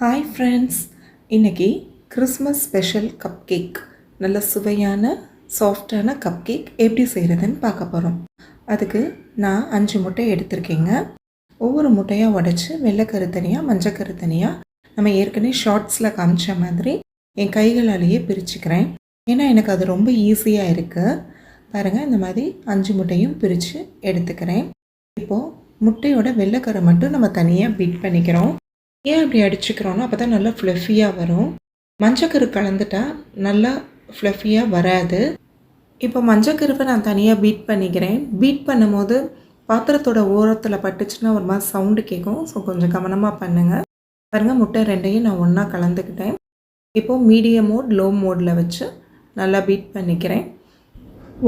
Hi friends இன்னைக்கு Christmas special cup cake நல்ல சுவையான சாஃப்டான கப் கேக் எப்படி செய்கிறதுன்னு பார்க்க போகிறோம் அதுக்கு நான் அஞ்சு முட்டை எடுத்திருக்கேங்க. ஒவ்வொரு முட்டையாக உடச்சி வெள்ளைக்கரு தனியாக மஞ்சக்கரு தனியாக நம்ம ஏற்கனவே ஷார்ட்ஸில் காமிச்ச மாதிரி என் கைகளாலேயே பிரிச்சுக்கிறேன். ஏன்னா எனக்கு அது ரொம்ப ஈஸியாக இருக்குது பாருங்கள் இந்த மாதிரி அஞ்சு முட்டையும் பிரித்து எடுத்துக்கிறேன். இப்போது முட்டையோட வெள்ளைக்கரை மட்டும் நம்ம தனியாக பீட் பண்ணிக்கிறோம். ஏன் அப்படி அடிச்சுக்கிறோன்னா அப்போ தான் நல்லா ஃப்ளஃபியாக வரும். மஞ்சக்கரு கலந்துட்டா நல்லா ஃப்ளஃபியாக வராது. இப்போ மஞ்சக்கருவை நான் தனியாக பீட் பண்ணிக்கிறேன். பீட் பண்ணும்போது பாத்திரத்தோட ஓரத்தில் பட்டுச்சுன்னா ஒரு மாதிரி சவுண்டு கேட்கும். ஸோ கொஞ்சம் கவனமாக பண்ணுங்கள் பாருங்கள் முட்டை ரெண்டையும் நான் ஒன்றா கலந்துக்கிட்டேன். இப்போது மீடியம் மோட் லோ மோடில் வச்சு நல்லா பீட் பண்ணிக்கிறேன்.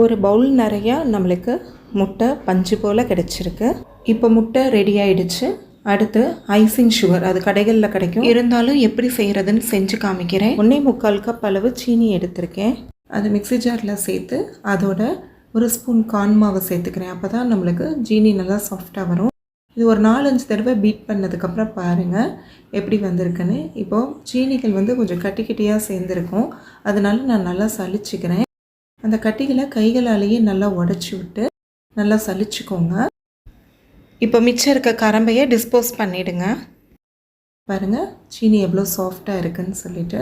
ஒரு பவுல் நிறையா நம்மளுக்கு முட்டை பஞ்சு போல் கிடச்சிருக்கு. இப்போ முட்டை ரெடி ஆயிடுச்சு. அடுத்து ஐசிங் சுகர் அது கடைகளில் கிடைக்கும். இருந்தாலும் எப்படி செய்கிறதுன்னு செஞ்சு காமிக்கிறேன். ஒன்றே முக்கால் கப் அளவு சீனி எடுத்திருக்கேன். அது மிக்ஸி ஜாரில் சேர்த்து அதோட ஒரு ஸ்பூன் கார்ன் மாவை சேர்த்துக்கிறேன். அப்போ தான் நம்மளுக்கு ஜீனி நல்லா சாஃப்டாக வரும். இது ஒரு நாலஞ்சு தடவை பீட் பண்ணதுக்கப்புறம் பாருங்கள் எப்படி வந்திருக்குன்னு. இப்போது சீனிகள் வந்து கொஞ்சம் கட்டி கட்டியாக சேர்ந்துருக்கும். அதனால நான் நல்லா சலிச்சுக்கிறேன் அந்த கட்டிகளை கைகளாலேயே நல்லா உடச்சி விட்டு நல்லா சலிச்சுக்கோங்க இப்போ மிச்சம் இருக்க கரம்பையை டிஸ்போஸ் பண்ணிவிடுங்க பாருங்கள் சீனி எவ்வளோ சாஃப்டாக இருக்குன்னு சொல்லிட்டு.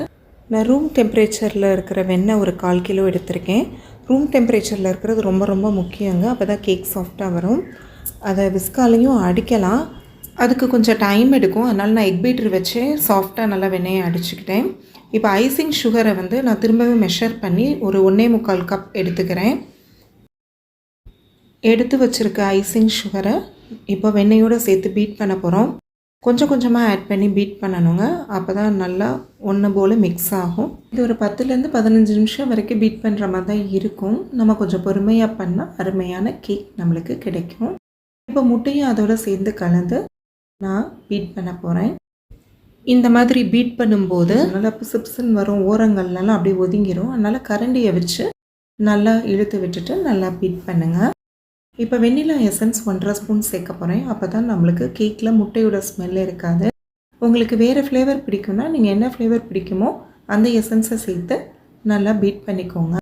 நான் ரூம் டெம்பரேச்சரில் இருக்கிற வெண்ணெய் ஒரு கால் கிலோ எடுத்திருக்கேன். ரூம் டெம்பரேச்சரில் இருக்கிறது ரொம்ப ரொம்ப முக்கியங்க. அப்போ தான் கேக் சாஃப்டாக வரும். அதை விஸ்காலையும் அடிக்கலாம். அதுக்கு கொஞ்சம் டைம் எடுக்கும். அதனால் நான் எக் பீட்டர் வச்சு சாஃப்டாக நல்லா வெண்ணெயை அடிச்சுக்கிட்டேன். இப்போ ஐசிங் சுகரை வந்து நான் திரும்பவும் மெஷர் பண்ணி ஒரு ஒன்றே முக்கால் கப் எடுத்துக்கிறேன். எடுத்து வச்சுருக்க ஐசிங் சுகரை இப்போ வெண்ணெயோடு சேர்த்து பீட் பண்ண போகிறோம் கொஞ்சம் கொஞ்சமாக ஆட் பண்ணி பீட் பண்ணணுங்க. அப்போ தான் நல்லா ஒன்று போல் மிக்ஸ் ஆகும். இது ஒரு பத்துலேருந்து பதினஞ்சு நிமிஷம் வரைக்கும் பீட் பண்ணுற மாதிரி தான் இருக்கும். நம்ம கொஞ்சம் பொறுமையாக பண்ணால் அருமையான கேக் நம்மளுக்கு கிடைக்கும். இப்போ முட்டையும் அதோட சேர்ந்து கலந்து நான் பீட் பண்ண போகிறேன் இந்த மாதிரி பீட் பண்ணும்போது நல்லா பிசுபிசுன்னு வரும். ஓரங்கள்லாம் அப்படியே ஒதுங்கிரும். அதனால் கரண்டியை வச்சு நல்லா இழுத்து விட்டுட்டு நல்லா பீட் பண்ணுங்கள் இப்போ வெண்ணிலா எசன்ஸ் ஒன்றரை ஸ்பூன் சேர்க்க போகிறேன் அப்போ தான் நம்மளுக்கு கேக்கில் முட்டையோட ஸ்மெல் இருக்காது. உங்களுக்கு வேறு ஃப்ளேவர் பிடிக்கும்னா நீங்கள் என்ன ஃப்ளேவர் பிடிக்குமோ அந்த எசன்ஸை சேர்த்து நல்லா பீட் பண்ணிக்கோங்க.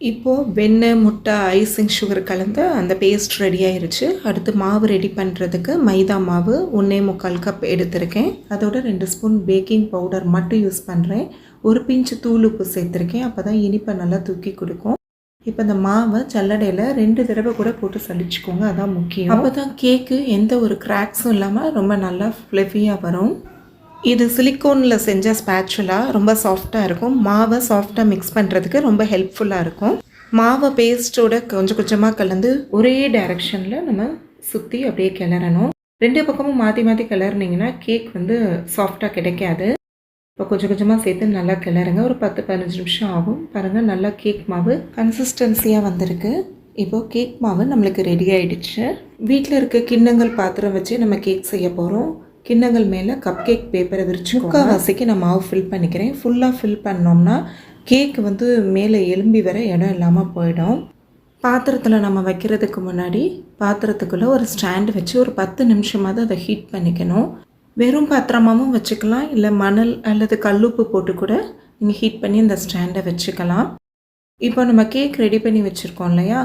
இப்போது வெண்ணெய் முட்டை ஐசிங் சுகர் கலந்து அந்த பேஸ்ட் ரெடி ஆயிருச்சு. அடுத்து மாவு ரெடி பண்ணுறதுக்கு மைதா மாவு ஒன்றே முக்கால் கப் எடுத்திருக்கேன். அதோட ரெண்டு ஸ்பூன் பேக்கிங் பவுடர் மட்டும் யூஸ் பண்ணுறேன் ஒரு பிஞ்சு தூள் உப்பு சேர்த்துருக்கேன். அப்போ தான் இனிப்பை நல்லா தூக்கி கொடுக்கும். இப்போ இந்த மாவை சல்லடையில் ரெண்டு தடவை கூட போட்டு சளிச்சுக்கோங்க அதான் முக்கியம். அப்போ தான் கேக்கு எந்த ஒரு கிராக்ஸும் இல்லாமல் ரொம்ப நல்லா ஃப்ளெஃபியாக வரும். இது சிலிக்கோனில் செஞ்ச ஸ்பேச்சுலாக ரொம்ப சாஃப்டாக இருக்கும். மாவை சாஃப்டாக மிக்ஸ் பண்ணுறதுக்கு ரொம்ப ஹெல்ப்ஃபுல்லாக இருக்கும். மாவை பேஸ்ட்டோட கொஞ்சம் கொஞ்சமாக கலந்து ஒரே டைரக்ஷனில் நம்ம சுற்றி அப்படியே கிளறணும். ரெண்டு பக்கமும் மாற்றி மாற்றி கிளறினீங்கன்னா கேக் வந்து சாஃப்டாக கிடைக்காது. இப்போ கொஞ்சம் கொஞ்சமாக சேர்த்து நல்லா கிளறுங்க. ஒரு பத்து பதினஞ்சு நிமிஷம் ஆகும். பாருங்கள் நல்லா கேக் மாவு கன்சிஸ்டன்சியாக வந்திருக்கு. இப்போது கேக் மாவு நம்மளுக்கு ரெடி ஆகிடுச்சு வீட்டில் இருக்க கிண்ணங்கள் பாத்திரம் வச்சு நம்ம கேக் செய்ய போகிறோம் கிண்ணங்கள் மேலே கப் கேக் பேப்பரை விரிச்சு முக்கால்வாசிக்கு நான் மாவு ஃபில் பண்ணிக்கிறேன். ஃபுல்லாக ஃபில் பண்ணோம்னா கேக் வந்து மேலே எலும்பி வர இடம் இல்லாமல் போயிடும். பாத்திரத்தில் நம்ம வைக்கிறதுக்கு முன்னாடி பாத்திரத்துக்குள்ளே ஒரு ஸ்டாண்டு வச்சு ஒரு பத்து நிமிஷமாவது அதை ஹீட் பண்ணிக்கணும். வெறும் பாத்திரமாகவும் வச்சுக்கலாம். இல்லை மணல் அல்லது கல்லுப்பு போட்டு கூட நீங்கள் ஹீட் பண்ணி இந்த ஸ்டாண்டை வச்சுக்கலாம். இப்போ நம்ம கேக் ரெடி பண்ணி வச்சுருக்கோம் இல்லையா?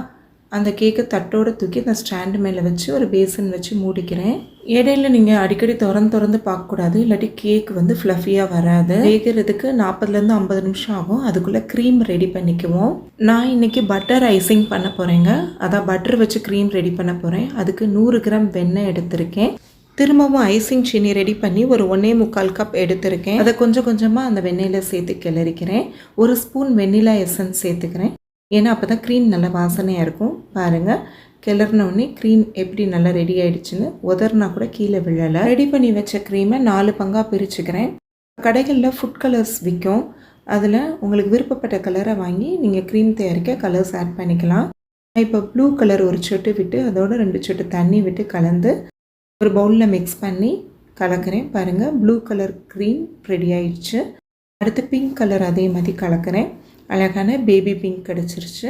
அந்த கேக்கை தட்டோடு தூக்கி அந்த ஸ்டாண்டு மேலே வச்சு ஒரு பேசன் வச்சு மூடிக்கிறேன். இடையில நீங்கள் அடிக்கடி திறந்து திறந்து பார்க்கக்கூடாது. இல்லாட்டி கேக் வந்து ஃப்ளஃபியாக வராது. வேகிறதுக்கு நாற்பதுலேருந்து ஐம்பது நிமிஷம் ஆகும். அதுக்குள்ளே க்ரீம் ரெடி பண்ணிக்குவோம். நான் இன்றைக்கி பட்டர் ஐசிங் பண்ண போகிறேங்க அதான் பட்டர் வச்சு க்ரீம் ரெடி பண்ண போகிறேன் அதுக்கு நூறு கிராம் வெண்ணெய் எடுத்திருக்கேன். திரும்பவும் ஐசிங் சீனி ரெடி பண்ணி ஒரு ஒன்றே முக்கால் கப் எடுத்திருக்கேன். அதை கொஞ்சம் கொஞ்சமாக அந்த வெண்ணெயில் சேர்த்து கிளறிக்கிறேன். ஒரு ஸ்பூன் வெண்ணிலா எசன்ஸ் சேர்த்துக்கிறேன். ஏன்னா அப்போ தான் க்ரீம் நல்லா வாசனையாக இருக்கும். பாருங்கள் கிளறினோடனே க்ரீம் எப்படி நல்லா ரெடி ஆகிடுச்சின்னு உதறினா கூட கீழே விழலை. ரெடி பண்ணி வச்ச க்ரீமை நாலு பங்காக பிரிச்சுக்கிறேன். கடைகளில் ஃபுட் கலர்ஸ் விற்கும் அதில் உங்களுக்கு விருப்பப்பட்ட கலரை வாங்கி நீங்கள் க்ரீம் தயாரிக்க கலர்ஸ் ஆட் பண்ணிக்கலாம். இப்போ ப்ளூ கலர் ஒரு சொட்டு விட்டு அதோட ரெண்டு சொட்டு தண்ணி விட்டு கலந்து ஒரு பவுலில் மிக்ஸ் பண்ணி கலக்கிறேன். பாருங்கள் ப்ளூ கலர் க்ரீம் ரெடி ஆயிடுச்சு. அடுத்து பிங்க் கலர் அதே மாதிரி கலக்கிறேன். அழகான பேபி பிங்க் கிடச்சிருச்சு.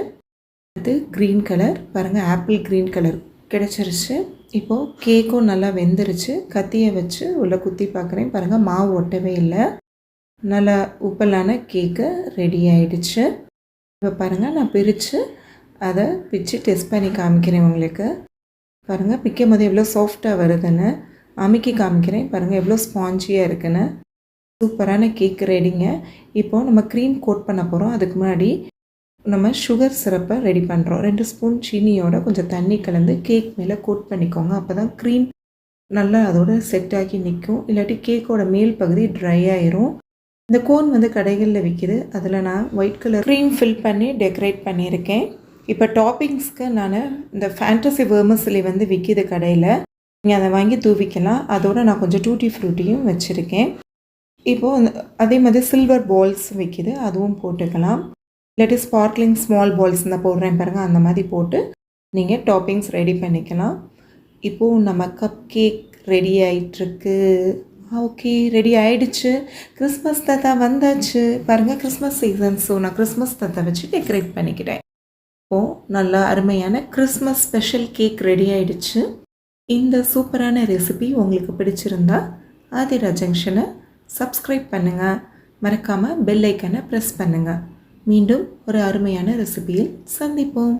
அடுத்து க்ரீன் கலர் பாருங்கள் ஆப்பிள் க்ரீன் கலர் கிடச்சிருச்சு. இப்போது கேக்கும் நல்லா வெந்துருச்சு. கத்தியை வச்சு உள்ளே குத்தி பார்க்குறேன். பாருங்கள் மாவு ஒட்டவே இல்லை. நல்லா உப்பலான கேக்கு ரெடி ஆயிடுச்சு. இப்போ பாருங்கள் நான் பிரித்து அதை பிச்சு டெஸ்ட் பண்ணி காமிக்கிறேன் உங்களுக்கு. பாருங்கள் பிக்கும் போது எவ்வளோ சாஃப்டாக வருதுன்னு அமுக்கி காமிக்கிறேன். பாருங்கள் எவ்வளோ ஸ்பாஞ்சியாக இருக்குன்னு. சூப்பரான கேக் ரெடிங்க இப்போ நம்ம க்ரீம் கோட் பண்ண போகிறோம் அதுக்கு முன்னாடி நம்ம சுகர் சிரப்பை ரெடி பண்ணுறோம் ரெண்டு ஸ்பூன் சீனியோட கொஞ்சம் தண்ணி கலந்து கேக் மேலே கோட் பண்ணிக்கோங்க. அப்போ தான் க்ரீம் நல்லா அதோட செட் ஆகி நிற்கும் இல்லாட்டி கேக்கோட மேல் பகுதி ட்ரை ஆயிரும். இந்த கோன் வந்து கடைகளில் விற்கிது அதில் நான் ஒயிட் கலர் க்ரீம் ஃபில் பண்ணி டெக்கரேட் பண்ணியிருக்கேன். இப்போ டாப்பிங்ஸ்க்கு நான் இந்த ஃபேண்டசி வேர்மசிலி வந்து விற்கிது கடையில். நீங்கள் அதை வாங்கி தூவிக்கலாம். அதோட நான் கொஞ்சம் டூட்டி ஃப்ரூட்டியும் வச்சுருக்கேன். இப்போது அந்த- அதே மாதிரி சில்வர் பால்ஸ் விற்கிது அதுவும் போட்டுக்கலாம். இல்லாட்டி ஸ்பார்க்லிங் ஸ்மால் பால்ஸ் இந்த போடுறேன் பாருங்கள் அந்த மாதிரி போட்டு நீங்கள் டாப்பிங்ஸ் ரெடி பண்ணிக்கலாம். இப்போது நம்ம கப் கேக் ரெடி ஆகிட்டுருக்கு ஓகே ரெடி ஆயிடுச்சு. கிறிஸ்மஸ் தாத்தா வந்தாச்சு. பாருங்கள் கிறிஸ்மஸ் சீசன் ஸோ நான் கிறிஸ்மஸ் தாத்தா வச்சு டெக்கரேட் பண்ணிக்கிறேன். இப்போது நல்லா அருமையான கிறிஸ்மஸ் ஸ்பெஷல் கேக் ரெடி ஆயிடுச்சு. இந்த சூப்பரான ரெசிபி உங்களுக்கு பிடிச்சிருந்தா ஆதிரா ஜங்ஷனை சப்ஸ்கிரைப் பண்ணுங்கள் மறக்காமல் பெல் ஐக்கனை ப்ரெஸ் பண்ணுங்கள் மீண்டும் ஒரு அருமையான ரெசிபியில் சந்திப்போம்.